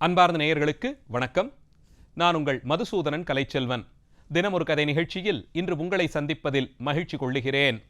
அன்பார்ந்த நேயர்களுக்கு வணக்கம். நான் உங்கள் மதுசூதனன் கலைச்செல்வன். தினம் ஒரு கதை நிகழ்ச்சியில் இன்று உங்களை சந்திப்பதில் மகிழ்ச்சி கொள்ளுகிறேன்.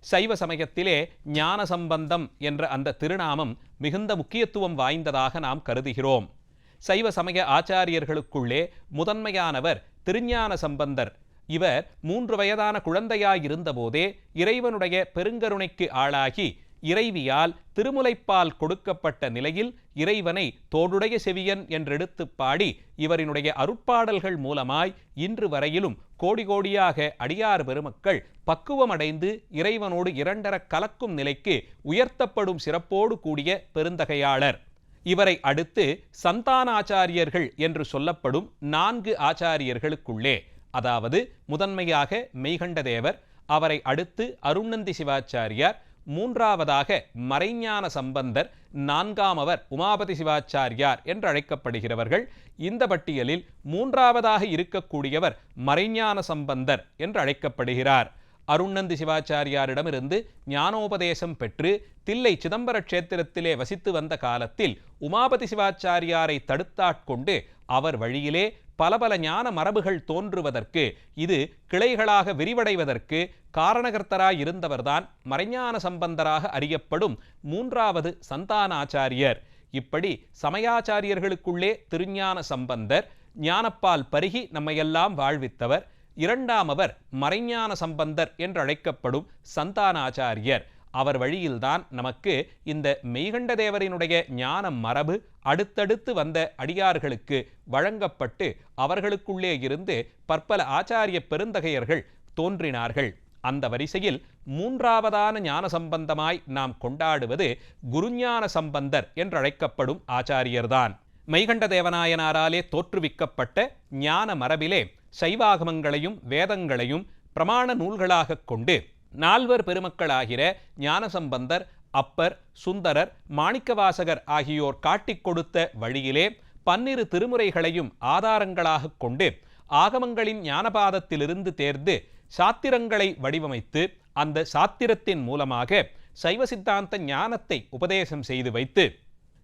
சைவ சமயத்திலே ஞான சம்பந்தம் என்ற அந்த திருநாமம் மிகுந்த முக்கியத்துவம் வாய்ந்ததாக நாம் கருதுகிறோம். சைவ சமய ஆச்சாரியர்களுக்குள்ளே முதன்மையானவர் திருஞான சம்பந்தர். இவர் மூன்று வயதான குழந்தையாயிருந்தபோதே இறைவனுடைய பெருங்கருணைக்கு ஆளாகி இறைவியால் திருமுலைப்பால் கொடுக்கப்பட்ட நிலையில் இறைவனை தோடுடைய செவியன் என்றெடுத்து பாடி இவரினுடைய அருட்பாடல்கள் மூலமாய் இன்று வரையிலும் கோடி கோடியாக அடியார் பெருமக்கள் பக்குவமடைந்து இறைவனோடு இரண்டரக் கலக்கும் நிலைக்கு உயர்த்தப்படும் சிறப்போடு கூடிய பெருந்தகையாளர். இவரை அடுத்து சந்தானாச்சாரியர்கள் என்று சொல்லப்படும் நான்கு ஆச்சாரியர்களுக்குள்ளே அதாவது முதன்மையாக மெய்கண்ட தேவர் அவரை அடுத்து அருணந்தி சிவாச்சாரியார் மூன்றாவதாக மறைஞான சம்பந்தர் நான்காமவர் உமாபதி சிவாச்சாரியார் என்று அழைக்கப்படுகிறவர்கள். இந்த பட்டியலில் மூன்றாவதாக இருக்கக்கூடியவர் மறைஞான சம்பந்தர் என்று அழைக்கப்படுகிறார். அருண்நந்தி சிவாச்சாரியாரிடமிருந்து ஞானோபதேசம் பெற்று தில்லை சிதம்பர கஷேத்திரத்திலே வசித்து வந்த காலத்தில் உமாபதி சிவாச்சாரியாரை தடுத்தாட்கொண்டு அவர் வழியிலே பல பல ஞான மரபுகள் தோன்றுவதற்கு இது கிளைகளாக விரிவடைவதற்கு காரணகர்த்தராய் இருந்தவர்தான் மறைஞான சம்பந்தராக அறியப்படும் மூன்றாவது சந்தானாச்சாரியர். இப்படி சமயாச்சாரியர்களுக்குள்ளே திருஞான சம்பந்தர் ஞானப்பால் பருகி நம்மையெல்லாம் வாழ்வித்தவர் இரண்டாமவர் மறைஞான சம்பந்தர் என்றழைக்கப்படும் சந்தானாச்சாரியர். அவர் வழியில்தான் நமக்கு இந்த மெய்கண்ட தேவரினுடைய ஞான மரபு அடுத்தடுத்து வந்த அடியார்களுக்கு வழங்கப்பட்டு அவர்களுக்குள்ளே இருந்து பற்பல ஆச்சாரிய பெருந்தகையர்கள் தோன்றினார்கள். அந்த வரிசையில் மூன்றாவதான ஞான சம்பந்தமாய் நாம் கொண்டாடுவது குருஞான சம்பந்தர் என்றழைக்கப்படும் ஆச்சாரியர்தான். மெய்கண்ட தேவநாயனாராலே தோற்றுவிக்கப்பட்ட ஞான மரபிலே சைவாகமங்களையும் வேதங்களையும் பிரமாண நூல்களாகக் கொண்டு நால்வர் பெருமக்களாகிற ஞானசம்பந்தர் அப்பர் சுந்தரர் மாணிக்கவாசகர் ஆகியோர் காட்டிக் கொடுத்த வழியிலே பன்னிரு திருமுறைகளையும் ஆதாரங்களாகக் கொண்டு ஆகமங்களின் ஞானபாதத்திலிருந்து தேர்ந்து சாத்திரங்களை வடிவமைத்து அந்த சாத்திரத்தின் மூலமாக சைவ சித்தாந்த ஞானத்தை உபதேசம் செய்து வைத்து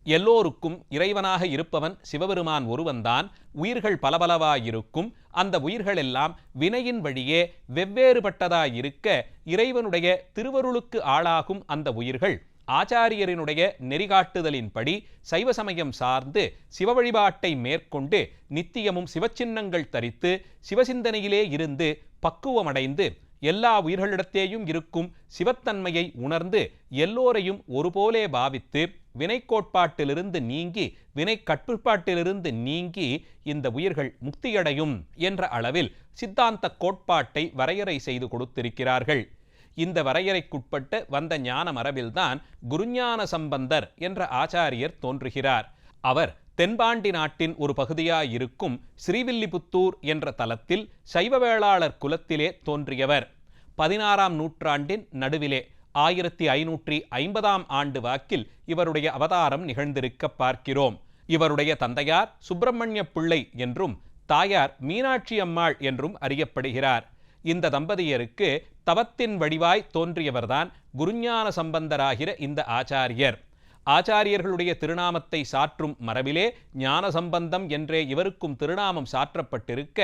எல்லோருக்கும் இறைவனாக இருப்பவன் சிவபெருமான் ஒருவன்தான். உயிர்கள் பலபலவாயிருக்கும். அந்த உயிர்களெல்லாம் வினையின் வழியே வெவ்வேறுபட்டதாயிருக்க இறைவனுடைய திருவருளுக்கு ஆளாகும் அந்த உயிர்கள். ஆச்சாரியரினுடைய நெறிகாட்டுதலின்படி சைவ சமயம் சார்ந்து சிவ வழிபாட்டை மேற்கொண்டு நித்தியமும் சிவச்சின்னங்கள் தரித்து சிவசிந்தனையிலே இருந்து பக்குவமடைந்து எல்லா உயிர்களிடத்தேயும் இருக்கும் சிவத்தன்மையை உணர்ந்து எல்லோரையும் ஒருபோலே பாவித்து வினை கோட்பாட்டிலிருந்து நீங்கி வினை கட்டுப்பாட்டிலிருந்து நீங்கி இந்த உயிர்கள் முக்தியடையும் என்ற அளவில் சித்தாந்த கோட்பாட்டை வரையறை செய்து கொடுத்திருக்கிறார்கள். இந்த வரையறைக்குட்பட்டு வந்த ஞான மரபில்தான் குருஞான சம்பந்தர் என்ற ஆச்சாரியர் தோன்றுகிறார். அவர் தென்பாண்டி நாட்டின் ஒரு பகுதியாயிருக்கும் ஸ்ரீவில்லிபுத்தூர் என்ற தலத்தில் சைவ வேளாளர் குலத்திலே தோன்றியவர். பதினாறாம் நூற்றாண்டின் நடுவிலே ஆயிரத்தி ஐநூற்றி ஐம்பதாம் ஆண்டு வாக்கில் இவருடைய அவதாரம் நிகழ்ந்திருக்க பார்க்கிறோம். இவருடைய தந்தையார் சுப்பிரமணிய பிள்ளை என்றும் தாயார் மீனாட்சி அம்மாள் என்றும் அறியப்படுகிறார். இந்த தம்பதியருக்கு தவத்தின் வடிவாய் தோன்றியவர்தான் குருஞான சம்பந்தராகிற இந்த ஆச்சாரியர். ஆச்சாரியர்களுடைய திருநாமத்தை சாற்றும் மரபிலே ஞான சம்பந்தம் என்றே இவருக்கும் திருநாமம் சாற்றப்பட்டிருக்க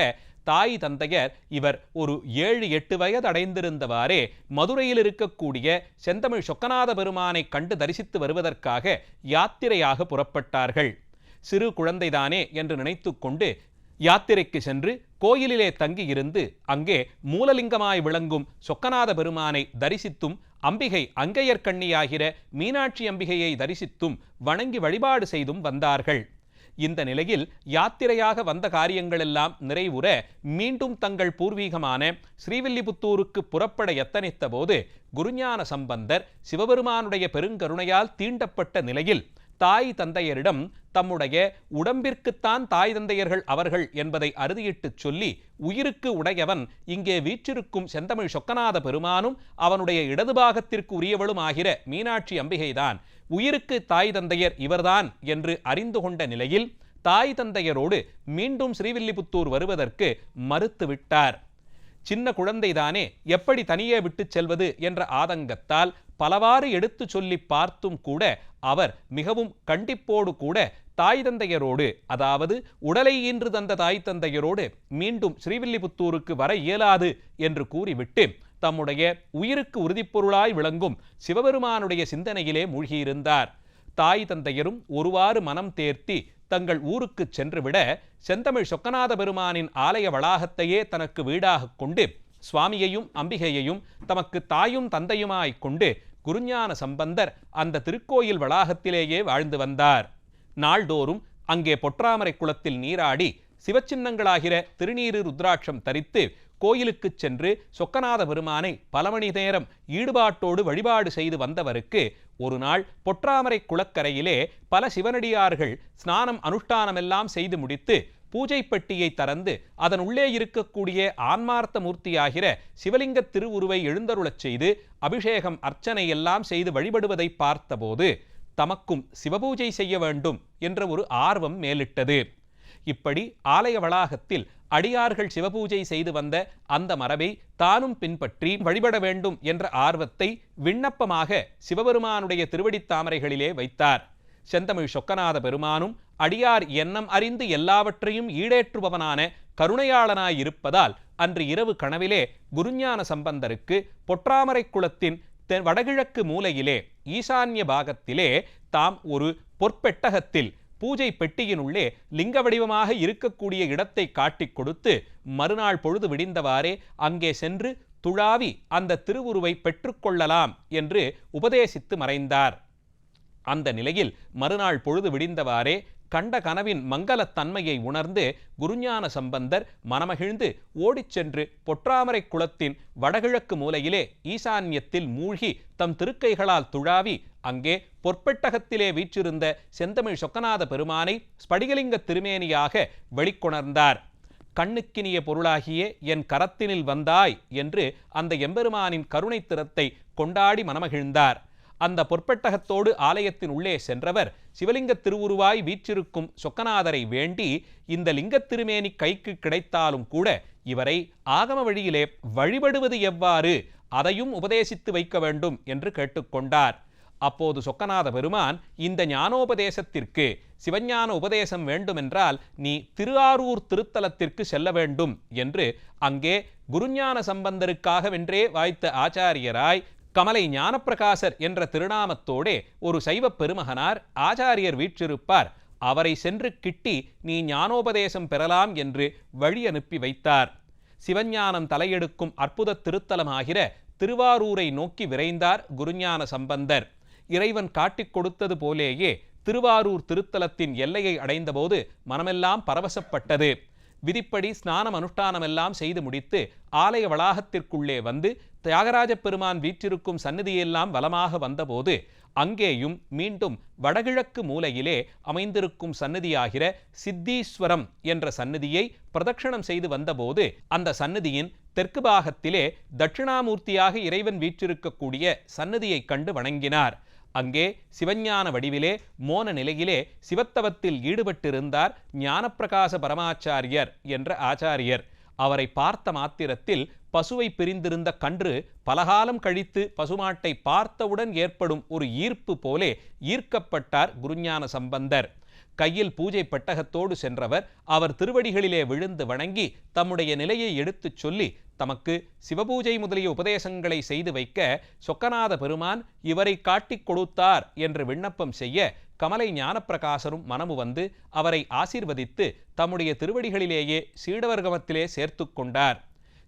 தாய் தந்தையர் இவர் ஒரு ஏழு எட்டு வயது அடைந்திருந்தவாறே மதுரையில் இருக்கக்கூடிய செந்தமிழ் சொக்கநாத பெருமானை கண்டு தரிசித்து வருவதற்காக யாத்திரையாக புறப்பட்டார்கள். சிறு குழந்தைதானே என்று நினைத்து கொண்டு யாத்திரைக்கு சென்று கோயிலிலே தங்கியிருந்து அங்கே மூலலிங்கமாய் விளங்கும் சொக்கநாத பெருமானை தரிசித்தும் அம்பிகை அங்கையர்கண்ணியாகிற மீனாட்சி அம்பிகையை தரிசித்தும் வணங்கி வழிபாடு செய்தும் வந்தார்கள். இந்த நிலையில் யாத்திரையாக வந்த காரியங்களெல்லாம் நிறைவுற மீண்டும் தங்கள் பூர்வீகமான ஸ்ரீவில்லிபுத்தூருக்கு புறப்பட எத்தனித்த போது குருஞான சம்பந்தர் சிவபெருமானுடைய பெருங்கருணையால் தீண்டப்பட்ட நிலையில் தாய் தந்தையரிடம் தம்முடைய உடம்பிற்குத்தான் தாய் தந்தையர்கள் அவர்கள் என்பதை அறுதியிட்டுச் சொல்லி உயிருக்கு உடையவன் இங்கே வீற்றிருக்கும் செந்தமிழ் சொக்கநாத பெருமானும் அவனுடைய இடதுபாகத்திற்கு உரியவளும் ஆகிற மீனாட்சி அம்பிகைதான். உயிருக்கு தாய் தந்தையர் இவர்தான் என்று அறிந்து கொண்ட நிலையில் தாய் தந்தையரோடு மீண்டும் ஸ்ரீவில்லிபுத்தூர் வருவதற்கு மறுத்துவிட்டார் சின்ன குழந்தைதானே எப்படி தனியே விட்டுச் செல்வது என்ற ஆதங்கத்தால் பலவாறு எடுத்துச் சொல்லி பார்த்தும் கூட அவர் மிகவும் கண்டிப்போடு கூட தாய் தந்தையரோடு அதாவது உடலை ஈன்று தந்த தாய் தந்தையரோடு மீண்டும் ஸ்ரீவில்லிபுத்தூருக்கு வர இயலாது என்று கூறிவிட்டு தம்முடைய உயிருக்கு உறுதிப்பொருளாய் விளங்கும் சிவபெருமானுடைய சிந்தனையிலே மூழ்கியிருந்தார். தாய் தந்தையரும் ஒருவாறு மனம் தேர்த்தி தங்கள் ஊருக்கு சென்றுவிட செந்தமிழ் சொக்கநாத பெருமானின் ஆலய வளாகத்தையே தனக்கு வீடாகக் கொண்டு சுவாமியையும் அம்பிகையையும் தமக்கு தாயும் தந்தையுமாய்க் கொண்டு குருஞான சம்பந்தர் அந்த திருக்கோயில் வளாகத்திலேயே வாழ்ந்து வந்தார். நாள்தோறும் அங்கே பொற்றாமரை குளத்தில் நீராடி சிவச்சின்னங்களாகிற திருநீரு ருத்ராட்சம் தரித்து கோயிலுக்குச் சென்று சொக்கநாத பெருமானை பல மணி நேரம் ஈடுபாட்டோடு வழிபாடு செய்து வந்தவருக்கு ஒரு நாள் பொற்றாமரை குளக்கரையிலே பல சிவனடியார்கள் ஸ்நானம் அனுஷ்டானமெல்லாம் செய்து முடித்து பூஜை பெட்டியை திறந்து அதன் உள்ளே இருக்கக்கூடிய ஆன்மார்த்த மூர்த்தியாகிற சிவலிங்க திருவுருவை எழுந்தருளச் செய்து அபிஷேகம் அர்ச்சனை எல்லாம் செய்து வழிபடுவதை பார்த்தபோது தமக்கும் சிவபூஜை செய்ய வேண்டும் என்ற ஒரு ஆர்வம் மேலிட்டது. இப்படி ஆலய வளாகத்தில் அடியார்கள் சிவபூஜை செய்து வந்த அந்த மரபை தானும் பின்பற்றி வழிபட வேண்டும் என்ற ஆர்வத்தை விண்ணப்பமாக சிவபெருமானுடைய திருவடித் தாமரைகளிலே வைத்தார். செந்தமிழ் சொக்கநாத பெருமானும் அடியார் எண்ணம் அறிந்து எல்லாவற்றையும் ஈடேற்றுபவனான கருணையாளனாயிருப்பதால் அன்று இரவு கனவிலே குருஞான சம்பந்தருக்கு பொற்றாமரை குளத்தின் வடகிழக்கு மூலையிலே ஈசான்ய பாகத்திலே தாம் ஒரு பொற்பெட்டகத்தில் பூஜை பெட்டியினுள்ளே லிங்க வடிவமாக இருக்கக்கூடிய இடத்தை காட்டிக் கொடுத்து மறுநாள் பொழுது விடிந்தவாறே அங்கே சென்று துழாவி அந்த திருவுருவை பெற்றுக்கொள்ளலாம் என்று உபதேசித்து மறைந்தார். அந்த நிலையில் மறுநாள் பொழுது விடிந்தவாறே கண்ட கனவின் மங்களத்தன்மையை உணர்ந்து குருஞான சம்பந்தர் மனமகிழ்ந்து ஓடிச் சென்று பொற்றாமரை குளத்தின் வடகிழக்கு மூலையிலே ஈசான்யத்தில் மூழ்கி தம் திருக்கைகளால் துழாவி அங்கே பொற்பெட்டகத்திலே வீற்றிருந்த செந்தமிழ் சொக்கநாத பெருமானை ஸ்படிகலிங்க திருமேனியாக வெளிக்கொணர்ந்தார். கண்ணுக்கினிய பொருளாகிய என் கரத்தினில் வந்தாய் என்று அந்த எம்பெருமானின் கருணைத்திறத்தை கொண்டாடி மனமகிழ்ந்தார். அந்த பொற்பெட்டகத்தோடு ஆலயத்தின் உள்ளே சென்றவர் சிவலிங்க திருவுருவாய் வீற்றிருக்கும் சொக்கநாதரை வேண்டி இந்த லிங்கத் திருமேனி கைக்கு கிடைத்தாலும் கூட இவரை ஆகம வழியிலே வழிபடுவது எவ்வாறு? அதையும் உபதேசித்து வைக்க வேண்டும் என்று கேட்டுக்கொண்டார். அப்போது சொக்கநாத பெருமான் இந்த ஞானோபதேசத்திற்கு சிவஞான உபதேசம் வேண்டுமென்றால் நீ திருஆரூர் திருத்தலத்திற்கு செல்ல வேண்டும் என்று அங்கே குருஞான சம்பந்தருக்காகவென்றே வாய்த்த ஆச்சாரியராய் கமலை ஞானப்பிரகாசர் என்ற திருநாமத்தோடே ஒரு சைவப் பெருமகனார் ஆச்சாரியர் வீற்றிருப்பார். அவரை சென்று கிட்டி நீ ஞானோபதேசம் பெறலாம் என்று வழி அனுப்பி வைத்தார். சிவஞானம் தலையெடுக்கும் அற்புத திருத்தலமாகிற திருவாரூரை நோக்கி விரைந்தார் குருஞான சம்பந்தர். இறைவன் காட்டிக் கொடுத்தது போலேயே திருவாரூர் திருத்தலத்தின் எல்லையை அடைந்தபோது மனமெல்லாம் பரவசப்பட்டது. விதிப்படி ஸ்நானம் அனுஷ்டானமெல்லாம் செய்து முடித்து ஆலய வளாகத்திற்குள்ளே வந்து தியாகராஜ பெருமான் வீற்றிருக்கும் சந்நிதியெல்லாம் வலமாக வந்தபோது அங்கேயும் மீண்டும் வடகிழக்கு மூலையிலே அமைந்திருக்கும் சந்நிதியாகிற சித்தீஸ்வரம் என்ற சந்நிதியை பிரதட்சணம் செய்து வந்தபோது அந்த சந்நிதியின் தெற்கு பாகத்திலே தட்சிணாமூர்த்தியாக இறைவன் வீற்றிருக்கக்கூடிய சந்நிதியைக் கண்டு வணங்கினார். அங்கே சிவஞான வடிவிலே மோன நிலையிலே சிவத்தவத்தில் ஈடுபட்டிருந்தார் ஞானப்பிரகாச பரமாச்சாரியர் என்ற ஆச்சாரியர். அவரை பார்த்த மாத்திரத்தில் பசுவை பிரிந்திருந்த கன்று பலகாலம் கழித்து பசுமாட்டை பார்த்தவுடன் ஏற்படும் ஒரு ஈர்ப்பு போலே ஈர்க்கப்பட்டார் குருஞான சம்பந்தர். கையில் பூஜை பெட்டகத்தோடு சென்றவர் அவர் திருவடிகளிலே விழுந்து வணங்கி தம்முடைய நிலையை எடுத்துச் சொல்லி தமக்கு சிவபூஜை முதலிய உபதேசங்களை செய்து வைக்க சொக்கநாத பெருமான் இவரை காட்டிக் கொடுத்தார் என்று விண்ணப்பம் செய்ய கமலை ஞானப்பிரகாசரும் மனமு வந்து அவரை ஆசீர்வதித்து தம்முடைய திருவடிகளிலேயே சீடவர்கமத்திலே சேர்த்து கொண்டார்.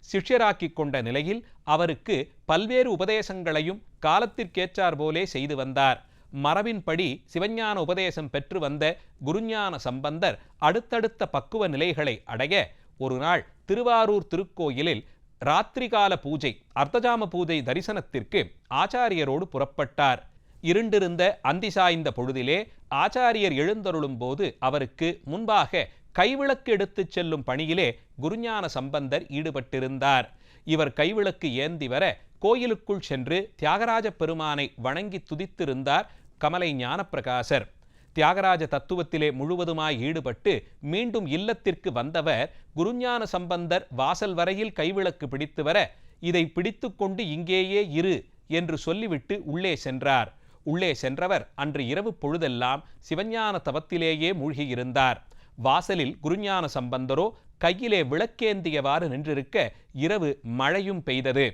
சிஷ்யராக்கிக் கொண்ட நிலையில் அவருக்கு பல்வேறு உபதேசங்களையும் காலத்திற்கேற்றார் போலே செய்து வந்தார். மரபின்படி சிவஞான உபதேசம் பெற்று வந்த குருஞான சம்பந்தர் அடுத்தடுத்த பக்குவ நிலைகளை அடைய ஒருநாள் திருவாரூர் திருக்கோயிலில் ராத்திரிகால பூஜை அர்த்தஜாம பூஜை தரிசனத்திற்கு ஆச்சாரியரோடு புறப்பட்டார். இருண்டிருந்த அந்தி சாய்ந்த பொழுதிலே ஆச்சாரியர் எழுந்தருளும் போது அவருக்கு முன்பாக கைவிளக்கு எடுத்துச் செல்லும் பணியிலே குருஞான சம்பந்தர் ஈடுபட்டிருந்தார். இவர் கைவிளக்கு ஏந்தி வர கோயிலுக்குள் சென்று தியாகராஜ பெருமானை வணங்கி துதித்திருந்தார் கமலை ஞானப்பிரகாசர். தியாகராஜ தத்துவத்திலே முழுவதுமாய் ஈடுபட்டு மீண்டும் இல்லத்திற்கு வந்தவர் குருஞான சம்பந்தர் வாசல் வரையில் கைவிளக்கு பிடித்து வர இதை பிடித்து கொண்டு இங்கேயே இரு என்று சொல்லிவிட்டு உள்ளே சென்றார். உள்ளே சென்றவர் அன்று இரவு பொழுதெல்லாம் சிவஞான தவத்திலேயே மூழ்கியிருந்தார் வாசலில் குருஞான சம்பந்தரோ கையிலே விளக்கேந்தியவாறு நின்றிருக்க இரவு மழையும் பெய்தது.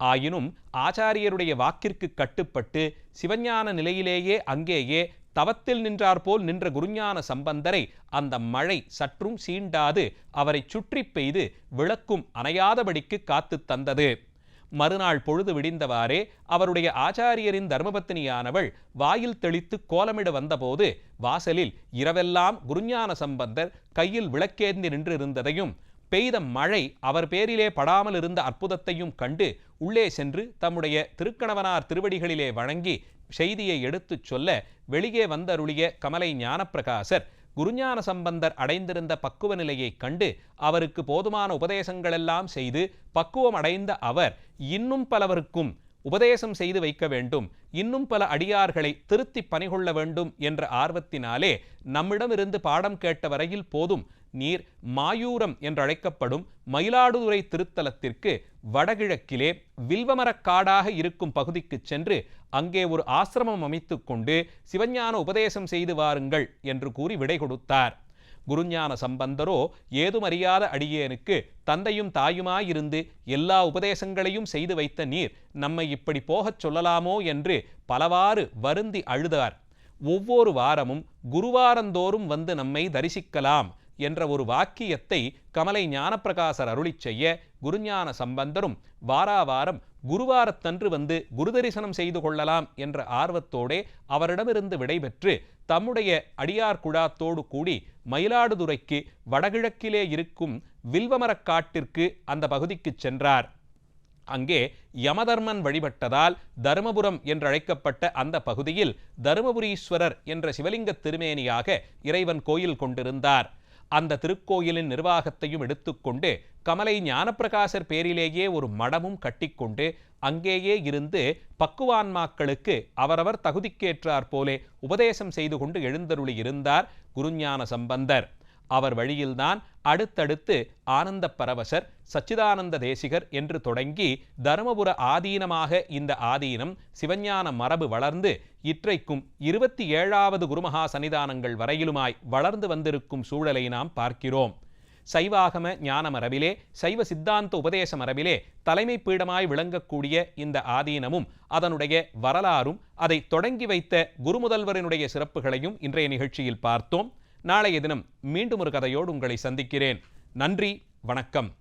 ஆயினும் ஆச்சாரியருடைய வாக்கிற்கு கட்டுப்பட்டு சிவஞான நிலையிலேயே அங்கேயே தவத்தில் நின்றாற்போல் நின்ற குருஞான சம்பந்தரை அந்த மழை சற்றும் சீண்டாது அவரை சுற்றி பெய்து விளக்கும் அணையாதபடிக்கு காத்து தந்தது. மறுநாள் பொழுது விடிந்தவாறே அவருடைய ஆச்சாரியரின் தர்மபத்தினியானவள் வாயில் தெளித்து கோலமிட வந்தபோது வாசலில் இரவெல்லாம் குருஞான சம்பந்தர் கையில் விளக்கேந்தி நின்றிருந்ததையும் பெய்த மழை அவர் பேரிலே படாமல் இருந்த அற்புதத்தையும் கண்டு உள்ளே சென்று தம்முடைய திருக்கணவனார் திருவடிகளிலே வணங்கி செய்தியை எடுத்துச் சொல்ல வெளியே வந்தருளிய கமலை ஞானப்பிரகாசர் குருஞான சம்பந்தர் அடைந்திருந்த பக்குவ நிலையைக் கண்டு அவருக்கு போதுமான உபதேசங்களெல்லாம் செய்து பக்குவம் அடைந்த அவர் இன்னும் பலவருக்கும் உபதேசம் செய்து வைக்க வேண்டும் இன்னும் பல அடியார்களை திருத்தி பணிகொள்ள வேண்டும் என்ற ஆர்வத்தினாலே நம்மிடமிருந்து பாடம் கேட்ட வரையில் போதும் நீர் மாயூரம் என்றழைக்கப்படும் மயிலாடுதுறை திருத்தலத்திற்கு வடகிழக்கிலே வில்வமரக்காடாக இருக்கும் பகுதிக்கு சென்று அங்கே ஒரு ஆசிரமம் அமைத்து கொண்டு சிவஞான உபதேசம் செய்து வாருங்கள் என்று கூறி விடை கொடுத்தார். குருஞான சம்பந்தரோ ஏதுமறியாத அடியேனுக்கு தந்தையும் தாயுமாயிருந்து எல்லா உபதேசங்களையும் செய்து வைத்த நீர் நம்மை இப்படி போகச் சொல்லலாமோ என்று பலவாறு வருந்தி அழுதார். ஒவ்வொரு வாரமும் குருவாரந்தோறும் வந்து நம்மை தரிசிக்கலாம். என்ற ஒரு வாக்கியத்தை கமலை ஞானப்பிரகாசர் அருளிச் செய்ய குருஞான சம்பந்தரும் வாராவாரம் குருவாரத்தன்று வந்து குரு தரிசனம் செய்து கொள்ளலாம் என்ற ஆர்வத்தோடே அவரிடமிருந்து விடைபெற்று தம்முடைய அடியார் குழாத்தோடு கூடி மயிலாடுதுறைக்கு வடகிழக்கிலே இருக்கும் வில்வமரக் காட்டிற்கு அந்த பகுதிக்குச் சென்றார். அங்கே யமதர்மன் வழிபட்டதால் தருமபுரம் என்றழைக்கப்பட்ட அந்த பகுதியில் தருமபுரீஸ்வரர் என்ற சிவலிங்க திருமேனியாக இறைவன் கோயில் கொண்டிருந்தார். அந்த திருக்கோயிலின் நிர்வாகத்தையும் எடுத்துக்கொண்டு கமலை ஞானப்பிரகாசர் பேரிலேயே ஒரு மடமும் கட்டிக்கொண்டு அங்கேயே இருந்து பக்குவான்மாக்களுக்கு அவரவர் தகுதிக்கேற்றார் போலே உபதேசம் செய்து கொண்டு எழுந்தருளி இருந்தார் குருஞான சம்பந்தர். அவர் வழியில்தான் அடுத்தடுத்து ஆனந்த பரவசர் சச்சிதானந்த தேசிகர் என்று தொடங்கி தருமபுர ஆதீனமாக இந்த ஆதீனம் சிவஞான மரபு வளர்ந்து இற்றைக்கும் இருபத்தி ஏழாவது குருமகா சன்னிதானங்கள் வரையிலுமாய் வளர்ந்து வந்திருக்கும் சூழலை நாம் பார்க்கிறோம். சைவாகம ஞான மரபிலே சைவ சித்தாந்த உபதேச மரபிலே தலைமை பீடமாய் விளங்கக்கூடிய இந்த ஆதீனமும் அதனுடைய வரலாறும் அதை தொடங்கி வைத்த குருமுதல்வரினுடைய சிறப்புகளையும் இன்றைய நிகழ்ச்சியில் பார்த்தோம். நாளைய தினம் மீண்டும் ஒரு கதையோடு உங்களை சந்திக்கிறேன். நன்றி வணக்கம்.